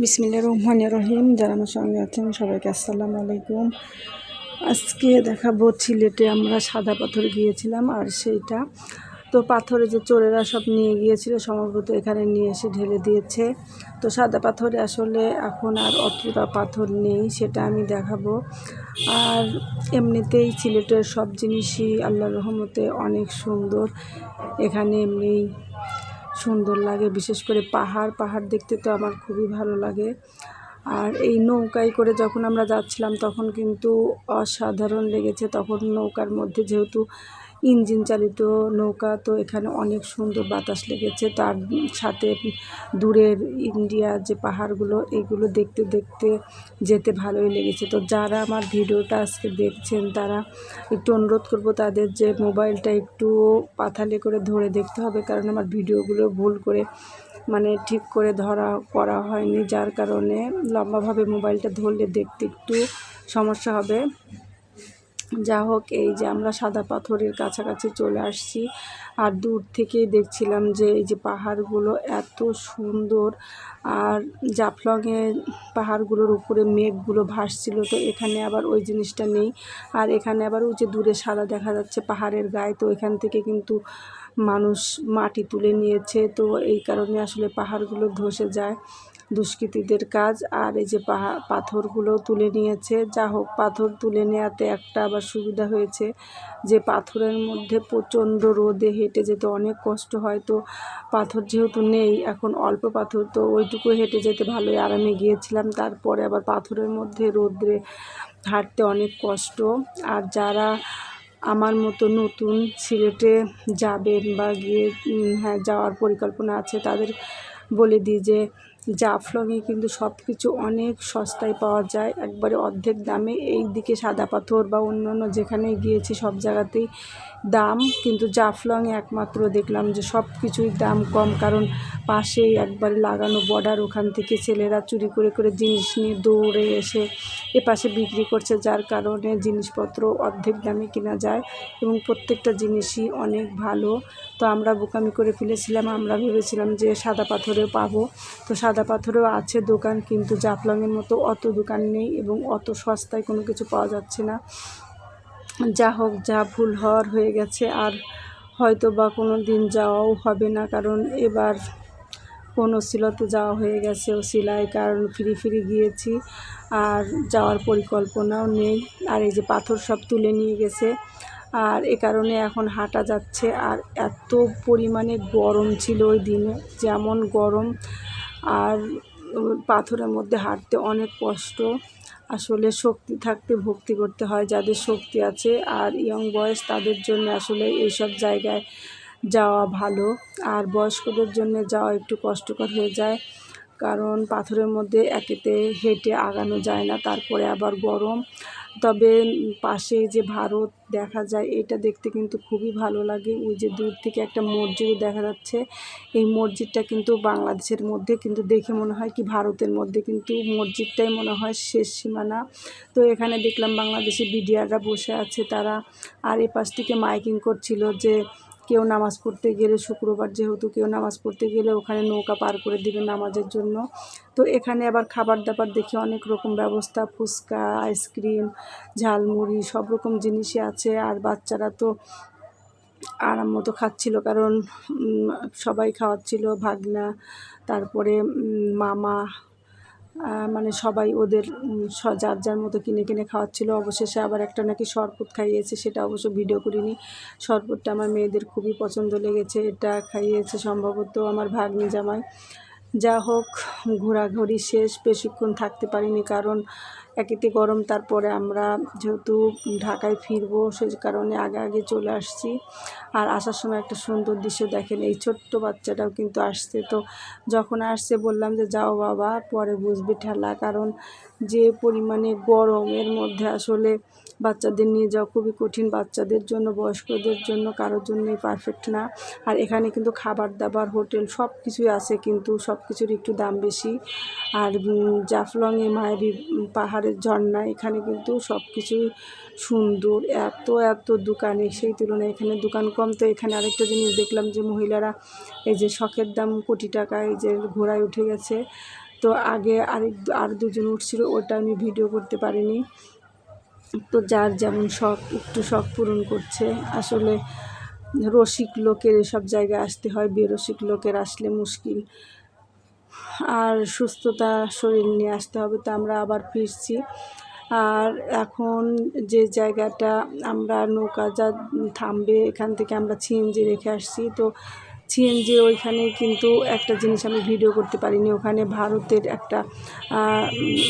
বিসমিল্লা রহমান রহিম। যারা আমার সঙ্গে আছেন, সবাইকে আসসালামু আলাইকুম। আজকে দেখাবো সিলেটে আমরা সাদা পাথর গিয়েছিলাম আর সেইটা। তো পাথরে যে চোরেরা সব নিয়ে গিয়েছিল সম্ভবত এখানে নিয়ে এসে ঢেলে দিয়েছে। তো সাদা পাথরে আসলে এখন আর অতটা পাথর নেই, সেটা আমি দেখাবো। আর এমনিতেই সিলেটের সব জিনিসই আল্লাহ রহমতে অনেক সুন্দর। এখানে এমনি সুন্দর লাগে, বিশেষ করে পাহাড় পাহাড় দেখতে তো আমার খুবই ভালো লাগে। আর এই নৌকায় করে যখন আমরা যাচ্ছিলাম তখন কিন্তু অসাধারণ লেগেছে। তখন নৌকার মধ্যে যেহেতু ইঞ্জিন চালিত নৌকা তো এখানে অনেক সুন্দর বাতাস লেগেছে। তার সাথে দূরের ইন্ডিয়ার যে পাহাড়গুলো, এগুলো দেখতে দেখতে যেতে ভালোই লেগেছে। তো যারা আমার ভিডিওটা আজকে দেখছেন, তারা একটু অনুরোধ করব তাদের যে মোবাইলটা একটু পাথালে করে ধরে দেখতে হবে, কারণ আমার ভিডিওগুলো ভুল করে মানে ঠিক করে ধরা, করা হয়নি। যার কারণে লম্বাভাবে মোবাইলটা ধরলে দেখতে একটু সমস্যা হবে। যা হোক, এই যে আমরা সাদা পাথরের কাছাকাছি চলে আসছি। আর দূর থেকেই দেখছিলাম যে এই যে পাহাড়গুলো এত সুন্দর। আর জাফলংয়ের পাহাড়গুলোর উপরে মেঘগুলো ভাসছিল, তো এখানে আবার ওই জিনিসটা নেই। আর এখানে আবার ওই যে দূরে সাদা দেখা যাচ্ছে পাহাড়ের গায়ে, তো এখান থেকে কিন্তু মানুষ মাটি তুলে নিয়েছে। তো এই কারণে আসলে পাহাড়গুলো ধসে যায়। দুষ্কৃতীদের কাজ। আর এই যে পাহা, পাথরগুলো তুলে নিয়েছে, যা হোক, পাথর তুলে নেওয়াতে একটা আবার সুবিধা হয়েছে যে পাথরের মধ্যে প্রচণ্ড রোদে হেঁটে যেতে অনেক কষ্ট হয়। তো পাথর যেহেতু নেই, এখন অল্প পাথর, তো ওইটুকু হেঁটে যেতে ভালোই আরামে গিয়েছিলাম। তারপরে আবার পাথরের মধ্যে রোদ্রে হাঁটতে অনেক কষ্ট। আর যারা আমার মতো নতুন সিলেটে যাবেন বা গিয়ে হ্যাঁ যাওয়ার পরিকল্পনা আছে, তাদের বলে দিই যে জাফলংয়ে কিন্তু সব কিছু অনেক সস্তায় পাওয়া যায়। একবারে অর্ধেক দামে এই দিকে সাদা পাথর বা অন্য অন্য যেখানে গিয়েছি সব জায়গাতেই দাম। কিন্তু জাফলংয়ে একমাত্র দেখলাম যে সব কিছুই দাম কম, কারণ পাশেই একবারে লাগানো বর্ডার ওখান থেকে ছেলেরা চুরি করে করে জিনিস নিয়ে দৌড়ে এসে এ পাশে বিক্রি করছে, যার কারণে জিনিসপত্র অর্ধেক দামে কেনা যায় এবং প্রত্যেকটা জিনিসই অনেক ভালো। তো আমরা বোকামি করে ফেলেছিলাম, আমরা ভেবেছিলাম যে সাদা পাথরেও পাবো। তো সাদা পাথরেও আছে দোকান, কিন্তু জাফলংয়ের মতো অত দোকান নেই এবং অত সস্তায় কোনো কিছু পাওয়া যাচ্ছে না। যা হোক, যা ভুল হওয়ার হয়ে গেছে, আর হয়তো বা কোনো দিন যাওয়াও হবে না, কারণ এবার কোনো সিলতে যাওয়া হয়ে গেছে। ও সিলাই কারণ ফিরি ফিরি গিয়েছি, আর যাওয়ার পরিকল্পনাও নেই। আর এই যে পাথর সব তুলে নিয়ে গেছে আর এ কারণে এখন হাঁটা যাচ্ছে। আর এত পরিমাণে গরম ছিল ওই দিনে, যেমন গরম আর পাথরের মধ্যে হাঁটতে অনেক কষ্ট। আসলে শক্তি থাকতে ভক্তি করতে হয় যাদের শক্তি আছে আর ইয়ং বয়স তাদের জন্য আসলে এইসব জায়গায় যাওয়া ভালো। আর বয়স্কদের জন্য যাওয়া একটু কষ্টকর হয়ে যায়, কারণ পাথরের মধ্যে একেতে হেঁটে আগানো যায় না, তারপরে আবার গরম। তবে পাশে যে ভারত দেখা যায়, এটা দেখতে কিন্তু খুবই ভালো লাগে। ওই যে দূর থেকে একটা মসজিদ দেখা যাচ্ছে। এই মসজিদটা কিন্তু বাংলাদেশের মধ্যে কিন্তু দেখে মনে হয় কি, ভারতের মধ্যে কিন্তু মসজিদটাই মনে হয় শেষ সীমানা। তো এখানে দেখলাম বাংলাদেশি বিডিআররা বসে আছে, তারা আর এ পাশ থেকে মাইকিং করছিল যে কেউ নামাজ পড়তে গেলে শুক্রবার যেহেতু কেউ নামাজ পড়তে গেলে ওখানে নৌকা পার করে দিবে নামাজের জন্য। তো এখানে আবার খাবার দাবার দেখি অনেক রকম ব্যবস্থা, ফুচকা, আইসক্রিম, ঝালমুড়ি সব রকম জিনিসই আছে। আর বাচ্চারা তো আরাম মতো খাচ্ছিল কারণ সবাই খাওয়াচ্ছিল ভাগনা, তারপরে মামা মানে সবাই ওদের যার যার মতো কিনে কিনে খাওয়াচ্ছিল। অবশেষে আবার একটা নাকি শরবত খাইয়েছে, সেটা অবশ্য ভিডিও করিনি। শরবতটা আমার মেয়েদের খুবই পছন্দ লেগেছে, এটা খাইয়েছে সম্ভবত আমার ভাগ্নি জামাই। যা হোক ঘোরাঘুরি শেষ, বেশিক্ষণ থাকতে পারিনি কারণ একেতে গরম, তারপরে আমরা যেহেতু ঢাকায় ফিরবো, সে কারণে আগে আগে চলে আসছি। আর আসার সময় একটা সুন্দর দৃশ্য দেখেন, এই ছোট্ট বাচ্চাটাও কিন্তু আসছে। তো যখন আসছে বললাম যে, যাও বাবা, পরে বুঝবে ঠেলা। কারণ যে পরিমাণে গরমের মধ্যে আসলে বাচ্চাদের নিয়ে যাওয়া খুবই কঠিন, বাচ্চাদের জন্য, বয়স্কদের জন্য কারোর জন্যই পারফেক্ট না। আর এখানে কিন্তু খাবার দাবার, হোটেল সব কিছুই আছে, কিন্তু সব কিছুর একটু দাম বেশি। আর জাফলংয়ে মায়াবী পাহাড়ের ঝর্ণা, এখানে কিন্তু সব কিছুই সুন্দর। এত এত দোকানে সেই তুলনায় এখানে দোকান কম। তো এখানে আরেকটা জিনিস দেখলাম যে মহিলারা এই যে শখের দাম কোটি টাকা এই যে ঘোড়ায় উঠে গেছে। তো আগে আরেক আর দুজন উঠছিল, ওটা আমি ভিডিও করতে পারিনি। তো যার যেমন শখ, একটু শখ পূরণ করছে। আসলে রসিক লোকের এসব জায়গায় আসতে হয়, বেরসিক লোকের আসলে মুশকিল। আর সুস্থতা শরীর নিয়ে আসতে হবে, তো আমরা আবার ফিরছি। আর এখন যে জায়গাটা আমরা নৌকা যা থামবে, এখান থেকে আমরা সিএনজি রেখে আসছি। তো সিএনজি ওইখানে কিন্তু একটা জিনিস আমি ভিডিও করতে পারিনি। ওখানে ভারতের একটা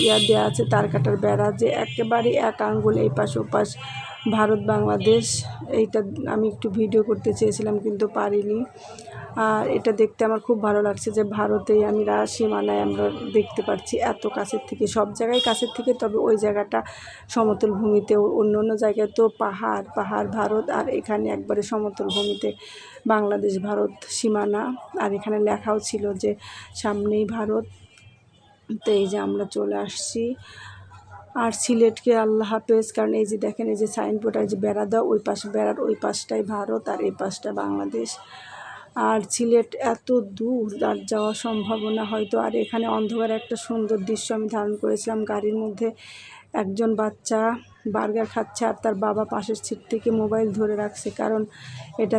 ইয়া দেওয়া আছে, তার কাটার বেড়া যে একেবারে এক আঙ্গুল এই পাশ ও পাশ ভারত বাংলাদেশ এইটা আমি একটু ভিডিও করতে চেয়েছিলাম কিন্তু পারিনি। এটা দেখতে আমার খুব ভালো লাগছে যে ভারতেই আমি সীমানায় আমরা দেখতে পাচ্ছি এত কাছের থেকে, সব জায়গায় কাছের থেকে, তবে ওই জায়গাটা সমতল ভূমিতে, অন্য অন্য জায়গায় তো পাহাড় পাহাড় ভারত, আর এখানে একবারে সমতল ভূমিতে বাংলাদেশ, ভারত, সীমানা, আর এখানে লেখাও ছিল যে সামনেই ভারত। তো এই যে আমরা চলে আসছি। আর সিলেটকে আল্লাহ হাফেজ, কারণ এই যে দেখেন, এই যে সাইনবোর্ড আর যে বেড়া দেওয়া ওই পাশে বেড়ার ওই পাশটাই ভারত, আর এই পাশটা বাংলাদেশ। আর সিলেট এত দূর, আর যাওয়া সম্ভাবনা হয়তো, আর এখানে অন্ধকার একটা সুন্দর দৃশ্য আমি ধারণ করেছিলাম গাড়ির মধ্যে। একজন বাচ্চা বার্গার খাচ্ছে আর তার বাবা পাশের সিট থেকে মোবাইল ধরে রাখছে, কারণ এটা